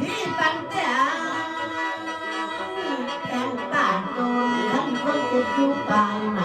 พี่ปันแต่แต่งบ้านนทั้งคจะอยู่ไห